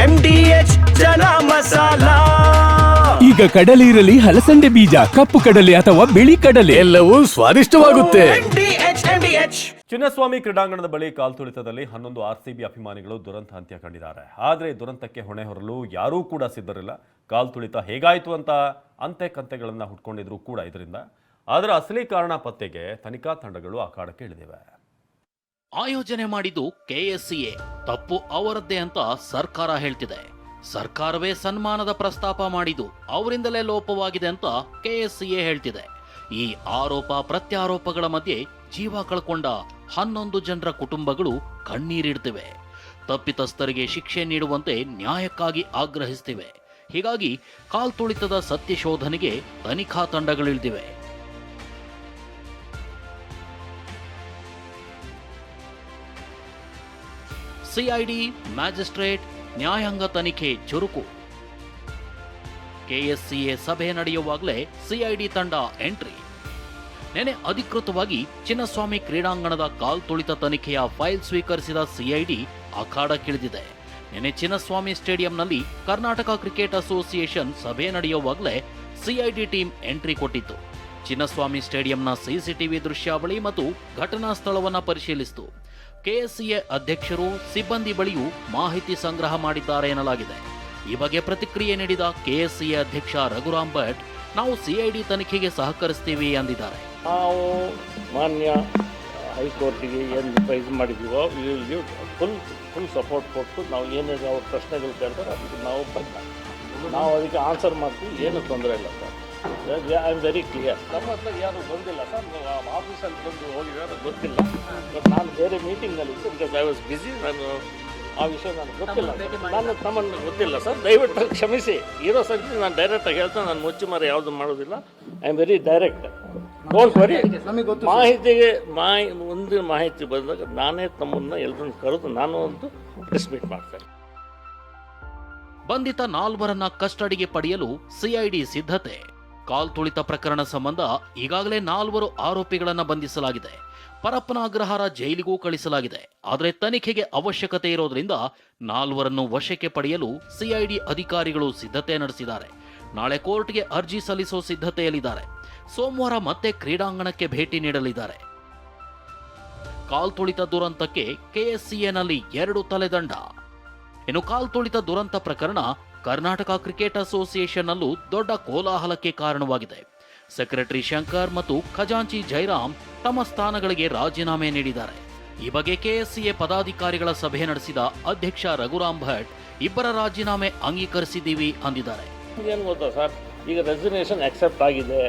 M D H chana masala. ಈಗ ಕಡಲೆ ಇರಲಿ ಹಲಸಂಡೆ ಬೀಜ ಕಪ್ಪು ಕಡಲೆ ಅಥವಾ ಬಿಳಿ ಕಡಲೆ. ಎಲ್ಲವೂ ಸ್ವಾದಿಷ್ಟವಾಗುತ್ತೆ. M D H M D H Chinnaswamy ಕ್ರೀಡಾಂಗಣದ ಬಳಿ ಕಾಲ್ತುಳಿತದಲ್ಲಿ ಹನ್ನೊಂದು ಆರ್ಸಿಬಿ ಅಭಿಮಾನಿಗಳು ದುರಂತ ಅಂತ್ಯ ಕಂಡಿದ್ದಾರೆ ಆದರೆ ದುರಂತಕ್ಕೆ ಹೊಣೆ ಹೊರಲು ಯಾರೂ ಕೂಡ ಸಿದ್ಧರಿಲ್ಲ. ಕಾಲ್ತುಳಿತ ಹೇಗಾಯಿತು ಅಂತ ಅಂತೆ ಕಂತೆಗಳನ್ನು ಹುಟ್ಕೊಂಡಿದ್ರು ಕೂಡ ಇದರಿಂದ. ಅದರ ಅಸಲಿ ಕಾರಣ ಪತ್ತೆಗೆ ತನಿಖಾ ತಂಡಗಳು ಅಖಾಡಕ್ಕೆ ಇಳಿದಿವೆ. ಆಯೋಜನೆ ಮಾಡಿದ್ದು ಕೆಎಸ್ಸಿಎ ತಪ್ಪು ಅವರದ್ದೇ ಅಂತ ಸರ್ಕಾರ ಹೇಳ್ತಿದೆ. ಸರ್ಕಾರವೇ ಸನ್ಮಾನದ ಪ್ರಸ್ತಾಪ ಮಾಡಿದ್ದು ಅವರಿಂದಲೇ ಲೋಪವಾಗಿದೆ ಅಂತ ಕೆಎಸ್ಸಿಎ ಹೇಳ್ತಿದೆ. ಈ ಆರೋಪ ಪ್ರತ್ಯಾರೋಪಗಳ ಮಧ್ಯೆ ಜೀವ ಕಳ್ಕೊಂಡ ಹನ್ನೊಂದು ಜನರ ಕುಟುಂಬಗಳು ಕಣ್ಣೀರಿಡ್ತಿವೆ. ತಪ್ಪಿತಸ್ಥರಿಗೆ ಶಿಕ್ಷೆ ನೀಡುವಂತೆ ನ್ಯಾಯಕ್ಕಾಗಿ ಆಗ್ರಹಿಸ್ತಿವೆ. ಹೀಗಾಗಿ ಕಾಲ್ತುಳಿತದ ಸತ್ಯ ಶೋಧನೆಗೆ ತನಿಖಾ ತಂಡಗಳಿಳಿದಿವೆ ಸಿಐಡಿ, ಮ್ಯಾಜಿಸ್ಟ್ರೇಟ್, ನ್ಯಾಯಾಂಗ ತನಿಖೆ ಚುರುಕು. ಕೆಎಸ್ಸಿಎ ಸಭೆ ನಡೆಯುವಾಗಲೇ ಸಿಐಡಿ ತಂಡ ಎಂಟ್ರಿ. ನೆನೆ ಅಧಿಕೃತವಾಗಿ ಚಿನ್ನಸ್ವಾಮಿ ಕ್ರೀಡಾಂಗಣದ ಕಾಲ್ತುಳಿತ ತನಿಖೆಯ ಫೈಲ್ ಸ್ವೀಕರಿಸಿದ ಸಿಐಡಿ ಅಖಾಡಕ್ಕಿಳಿದಿದೆ ನೆನೆ ಚಿನ್ನಸ್ವಾಮಿ ಸ್ಟೇಡಿಯಂನಲ್ಲಿ ಕರ್ನಾಟಕ ಕ್ರಿಕೆಟ್ ಅಸೋಸಿಯೇಷನ್ ಸಭೆ ನಡೆಯುವಾಗಲೇ ಸಿಐಡಿ ಟೀಮ್ ಎಂಟ್ರಿ ಕೊಟ್ಟಿತ್ತು. ಚಿನ್ನಸ್ವಾಮಿ ಸ್ಟೇಡಿಯಂನ ಸಿಸಿಟಿವಿ ದೃಶ್ಯಾವಳಿ ಮತ್ತು ಘಟನಾ ಸ್ಥಳವನ್ನು ಪರಿಶೀಲಿಸಿತು. ಕೆಎಸ್ಸಿಎ ಅಧ್ಯಕ್ಷರು ಸಿಬ್ಬಂದಿ ಬಳಿಯೂ ಮಾಹಿತಿ ಸಂಗ್ರಹ ಮಾಡಿದ್ದಾರೆ ಎನ್ನಲಾಗಿದೆ. ಈ ಬಗ್ಗೆ ಪ್ರತಿಕ್ರಿಯೆ ನೀಡಿದ ಕೆಎಸ್ಸಿಎ ಅಧ್ಯಕ್ಷ ರಘುರಾಮ್ ಭಟ್, ನಾವು ಸಿಐಡಿ ತನಿಖೆಗೆ ಸಹಕರಿಸ್ತೀವಿ ಎಂದಿದ್ದಾರೆ ನಾವು ಮಾನ್ಯ ಹೈಕೋರ್ಟಿಗೆ ಏನು ಪ್ರೈಸ್ ಮಾಡಿದ್ದೀವೋ ಫುಲ್ ಫುಲ್ ಸಪೋರ್ಟ್ ಕೊಟ್ಟು ನಾವು ಏನೇನು ಅವ್ರ ಪ್ರಶ್ನೆಗಳು ಕೇಳ್ತಾರೆ ಅದಕ್ಕೆ ನಾವು ಬದ್ಧ. ನಾವು ಅದಕ್ಕೆ ಆನ್ಸರ್ ಮಾಡ್ತೀವಿ, ಏನು ತೊಂದರೆ ಇಲ್ಲ sir. I am very clear ನಮ್ಮ ಹತ್ರ ಯಾರು ಬಂದಿಲ್ಲ. ಸರ್ ನಾವು ಆಫೀಸಲ್ಲಿ ಬಂದು ಹೋಗಿದ್ದಾರೆ ಗೊತ್ತಿಲ್ಲ. ಬಟ್ ನಾನು ಬೇರೆ ಮೀಟಿಂಗ್ನಲ್ಲಿ ಇತ್ತು ಬಿಕಾಸ್ ಐ ವಾಸ್ ಬಿಸಿ ನಾನು ಆ ವಿಷಯ ನನಗೆ ಗೊತ್ತಿಲ್ಲ. ನಾನು ತಮ್ಮನ್ನು ಗೊತ್ತಿಲ್ಲ ಸರ್. ದಯವಿಟ್ಟು ಕ್ಷಮಿಸಿ. ಇರೋ ಸಂಖ್ಯೆ ನಾನು ಡೈರೆಕ್ಟಾಗಿ ಹೇಳ್ತೇನೆ. ನಾನು ಮುಚ್ಚು ಮರ ಯಾವುದು ಮಾಡೋದಿಲ್ಲ. I am very direct don't worry ಮಾಹಿತಿಗೆ ಮಾಹಿ ಮುಂದಿನ ಮಾಹಿತಿ ಬಂದಾಗ ನಾನೇ ತಮ್ಮನ್ನು ಎಲ್ಲರನ್ನು ಕರೆದು ನಾನು ಒಂದು ಪ್ರೆಸ್ ಮೀಟ್ ಮಾಡ್ತೇನೆ. ಬಂಧಿತ ನಾಲ್ವರನ್ನ ಕಸ್ಟಡಿಗೆ ಪಡೆಯಲು ಸಿಐಡಿ ಸಿದ್ಧತೆ. ಕಾಲ್ತುಳಿತ ಪ್ರಕರಣ ಸಂಬಂಧ ಈಗಾಗಲೇ ನಾಲ್ವರು ಆರೋಪಿಗಳನ್ನು ಬಂಧಿಸಲಾಗಿದೆ. ಪರಪ್ಪನ ಅಗ್ರಹಾರ ಜೈಲಿಗೂ ಕಳಿಸಲಾಗಿದೆ. ಆದರೆ ತನಿಖೆಗೆ ಅವಶ್ಯಕತೆ ಇರೋದ್ರಿಂದ ನಾಲ್ವರನ್ನು ವಶಕ್ಕೆ ಪಡೆಯಲು ಸಿಐಡಿ ಅಧಿಕಾರಿಗಳು ಸಿದ್ಧತೆ ನಡೆಸಿದ್ದಾರೆ. ನಾಳೆ ಕೋರ್ಟ್ಗೆ ಅರ್ಜಿ ಸಲ್ಲಿಸೋ ಸಿದ್ಧತೆಯಲ್ಲಿದ್ದಾರೆ. ಸೋಮವಾರ ಮತ್ತೆ ಕ್ರೀಡಾಂಗಣಕ್ಕೆ ಭೇಟಿ ನೀಡಲಿದ್ದಾರೆ. ಕಾಲ್ತುಳಿತ ದುರಂತಕ್ಕೆ ಕೆಎಸ್ಸಿಎನಲ್ಲಿ ಎರಡು ತಲೆದಂಡ. ಇನ್ನು ಕಾಲ್ತುಳಿತ ದುರಂತ ಪ್ರಕರಣ ಕರ್ನಾಟಕ ಕ್ರಿಕೆಟ್ ಅಸೋಸಿಯೇಷನ್ನಲ್ಲೂ ದೊಡ್ಡ ಕೋಲಾಹಲಕ್ಕೆ ಕಾರಣವಾಗಿದೆ. ಸೆಕ್ರೆಟರಿ ಶಂಕರ್ ಮತ್ತು ಖಜಾಂಚಿ ಜೈರಾಮ್ ತಮ್ಮ ಸ್ಥಾನಗಳಿಗೆ ರಾಜೀನಾಮೆ ನೀಡಿದ್ದಾರೆ. ಈ ಬಗ್ಗೆ ಕೆಎಸ್ಸಿಎ ಪದಾಧಿಕಾರಿಗಳ ಸಭೆ ನಡೆಸಿದ ಅಧ್ಯಕ್ಷ ರಘುರಾಮ್ ಭಟ್, ಇಬ್ಬರ ರಾಜೀನಾಮೆ ಅಂಗೀಕರಿಸಿದ್ದೀವಿ ಅಂದಿದ್ದಾರೆ. ಏನು ಗೊತ್ತಾ ಸರ್, ಈಗ ರೆಸಿಗ್ನೇಷನ್ ಅಕ್ಸೆಪ್ಟ್ ಆಗಿದೆ.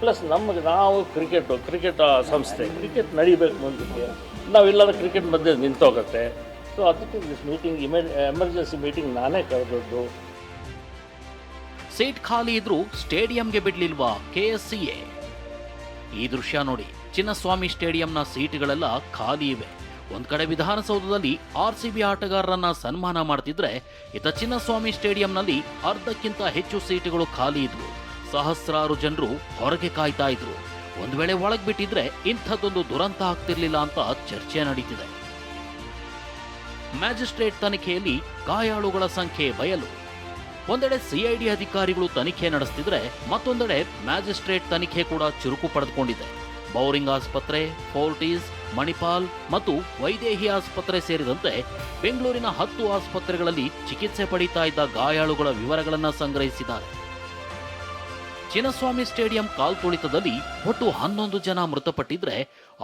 ಪ್ಲಸ್ ನಮಗೆ ನಾವು ಕ್ರಿಕೆಟು, ಕ್ರಿಕೆಟ್ ಸಂಸ್ಥೆ, ಕ್ರಿಕೆಟ್ ನಡಿಬೇಕು ಮುಂದಕ್ಕೆ. ನಾವಿಲ್ಲದ ಕ್ರಿಕೆಟ್ ಮಧ್ಯೆ ನಿಂತೋಗುತ್ತೆ. ಸೊ ಅದಕ್ಕೆ ಮೀಟಿಂಗ್ ಇಮೆ ಎಮರ್ಜೆನ್ಸಿ ಮೀಟಿಂಗ್ ನಾನೇ ಕರೆದದ್ದು. ಸೀಟ್ ಖಾಲಿ ಇದ್ರೂ ಸ್ಟೇಡಿಯಂಗೆ ಬಿಡ್ಲಿಲ್ವಾ ಕೆಎಸ್ಸಿಎ ಈ ದೃಶ್ಯ ನೋಡಿ ಚಿನ್ನಸ್ವಾಮಿ ಸ್ಟೇಡಿಯಂನ ಸೀಟ್ಗಳೆಲ್ಲ ಖಾಲಿ ಇವೆ. ಒಂದ್ ಕಡೆ ವಿಧಾನಸೌಧದಲ್ಲಿ ಆರ್ ಸಿ ಬಿ ಆಟಗಾರರನ್ನ ಸನ್ಮಾನ ಮಾಡ್ತಿದ್ರೆ ಇತ ಚಿನ್ನಸ್ವಾಮಿ ಸ್ಟೇಡಿಯಂನಲ್ಲಿ ಅರ್ಧಕ್ಕಿಂತ ಹೆಚ್ಚು ಸೀಟುಗಳು ಖಾಲಿ ಇದ್ವು. ಸಹಸ್ರಾರು ಜನರು ಹೊರಗೆ ಕಾಯ್ತಾ ಇದ್ರು. ಒಂದ್ ವೇಳೆ ಒಳಗ್ ಬಿಟ್ಟಿದ್ರೆ ಇಂಥದ್ದೊಂದು ದುರಂತ ಆಗ್ತಿರ್ಲಿಲ್ಲ ಅಂತ ಚರ್ಚೆ ನಡೀತಿದೆ. ಮ್ಯಾಜಿಸ್ಟ್ರೇಟ್ ತನಿಖೆಯಲ್ಲಿ ಗಾಯಾಳುಗಳ ಸಂಖ್ಯೆ ಬಯಲು ಒಂದೆಡೆ ಸಿಐಡಿ ಅಧಿಕಾರಿಗಳು ತನಿಖೆ ನಡೆಸ್ತಿದ್ರೆ ಮತ್ತೊಂದೆಡೆ ಮ್ಯಾಜಿಸ್ಟ್ರೇಟ್ ತನಿಖೆ ಕೂಡ ಚುರುಕು ಪಡೆದುಕೊಂಡಿದೆ. ಬೌರಿಂಗ್ ಆಸ್ಪತ್ರೆ, ಫೋರ್ಟೀಸ್, ಮಣಿಪಾಲ್ ಮತ್ತು ವೈದೇಹಿ ಆಸ್ಪತ್ರೆ ಸೇರಿದಂತೆ ಬೆಂಗಳೂರಿನ ಹತ್ತು ಆಸ್ಪತ್ರೆಗಳಲ್ಲಿ ಚಿಕಿತ್ಸೆ ಪಡೀತಾ ಇದ್ದ ಗಾಯಾಳುಗಳ ವಿವರಗಳನ್ನು ಸಂಗ್ರಹಿಸಿದ್ದಾರೆ. ಚಿನ್ನಸ್ವಾಮಿ ಸ್ಟೇಡಿಯಂ ಕಾಲ್ತುಳಿತದಲ್ಲಿ ಒಟ್ಟು ಹನ್ನೊಂದು ಜನ ಮೃತಪಟ್ಟಿದ್ರೆ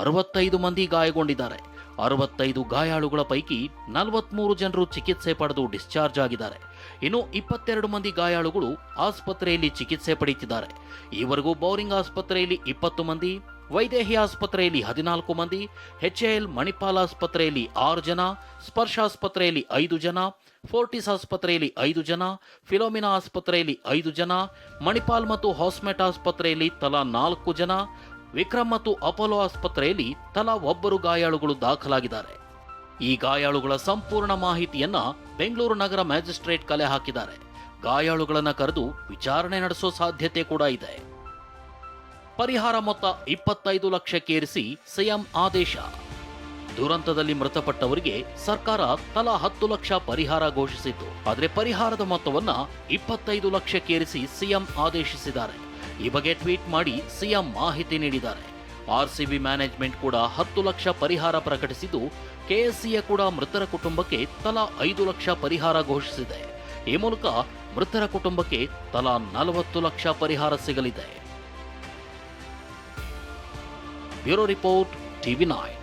ಅರವತ್ತೈದು ಮಂದಿ ಗಾಯಗೊಂಡಿದ್ದಾರೆ. ಅರವತ್ತೈದು ಗಾಯಾಳುಗಳ ಪೈಕಿ ನಲವತ್ಮೂರು ಜನರು ಚಿಕಿತ್ಸೆ ಪಡೆದು ಡಿಸ್ಚಾರ್ಜ್ ಆಗಿದ್ದಾರೆ. ಇನ್ನು ಇಪ್ಪತ್ತೆರಡು ಮಂದಿ ಗಾಯಾಳುಗಳು ಆಸ್ಪತ್ರೆಯಲ್ಲಿ ಚಿಕಿತ್ಸೆ ಪಡೆಯುತ್ತಿದ್ದಾರೆ. ಈವರೆಗೂ ಬೌರಿಂಗ್ ಆಸ್ಪತ್ರೆಯಲ್ಲಿ ಇಪ್ಪತ್ತು ಮಂದಿ, ವೈದೇಹಿ ಆಸ್ಪತ್ರೆಯಲ್ಲಿ ಹದಿನಾಲ್ಕು ಮಂದಿ ಎಚ್ಎಎಲ್ ಮಣಿಪಾಲ್ ಆಸ್ಪತ್ರೆಯಲ್ಲಿ ಆರು ಜನ, ಸ್ಪರ್ಶ ಆಸ್ಪತ್ರೆಯಲ್ಲಿ ಐದು ಜನ, ಫೋರ್ಟಿಸ್ ಆಸ್ಪತ್ರೆಯಲ್ಲಿ ಐದು ಜನ, ಫಿಲೋಮಿನಾ ಆಸ್ಪತ್ರೆಯಲ್ಲಿ ಐದು ಜನ, ಮಣಿಪಾಲ್ ಮತ್ತು ಹಾಸ್ಮೆಟ್ ಆಸ್ಪತ್ರೆಯಲ್ಲಿ ತಲಾ ನಾಲ್ಕು ಜನ ವಿಕ್ರಮ್ ಮತ್ತು ಅಪೋಲೋ ಆಸ್ಪತ್ರೆಯಲ್ಲಿ ತಲಾ ಒಬ್ಬರು ಗಾಯಾಳುಗಳು ದಾಖಲಾಗಿದ್ದಾರೆ. ಈ ಗಾಯಾಳುಗಳ ಸಂಪೂರ್ಣ ಮಾಹಿತಿಯನ್ನ ಬೆಂಗಳೂರು ನಗರ ಮ್ಯಾಜಿಸ್ಟ್ರೇಟ್ ಕಲೆ ಹಾಕಿದ್ದಾರೆ. ಗಾಯಾಳುಗಳನ್ನು ಕರೆದು ವಿಚಾರಣೆ ನಡೆಸೋ ಸಾಧ್ಯತೆ ಕೂಡ ಇದೆ. ಪರಿಹಾರ ಮೊತ್ತ ಇಪ್ಪತ್ತೈದು ಲಕ್ಷಕ್ಕೇರಿಸಿ ಸಿಎಂ ಆದೇಶ. ದುರಂತದಲ್ಲಿ ಮೃತಪಟ್ಟವರಿಗೆ ಸರ್ಕಾರ ತಲಾ ಹತ್ತು ಲಕ್ಷ ಪರಿಹಾರ ಘೋಷಿಸಿತ್ತು. ಆದರೆ ಪರಿಹಾರದ ಮೊತ್ತವನ್ನ ಇಪ್ಪತ್ತೈದು ಲಕ್ಷಕ್ಕೇರಿಸಿ ಸಿಎಂ ಆದೇಶಿಸಿದ್ದಾರೆ. ಈ ಬಗ್ಗೆ ಟ್ವೀಟ್ ಮಾಡಿ ಸಿಎಂ ಮಾಹಿತಿ ನೀಡಿದ್ದಾರೆ. ಆರ್ಸಿಬಿ ಮ್ಯಾನೇಜ್ಮೆಂಟ್ ಕೂಡ ಹತ್ತು ಲಕ್ಷ ಪರಿಹಾರ ಪ್ರಕಟಿಸಿದ್ದು ಕೆಎಸ್ಸಿಎ ಕೂಡ ಮೃತರ ಕುಟುಂಬಕ್ಕೆ ತಲಾ ಐದು ಲಕ್ಷ ಪರಿಹಾರ ಘೋಷಿಸಿದೆ. ಈ ಮೂಲಕ ಮೃತರ ಕುಟುಂಬಕ್ಕೆ ತಲಾ ನಲವತ್ತು ಲಕ್ಷ ಪರಿಹಾರ ಸಿಗಲಿದೆ. Bureau report, TV nine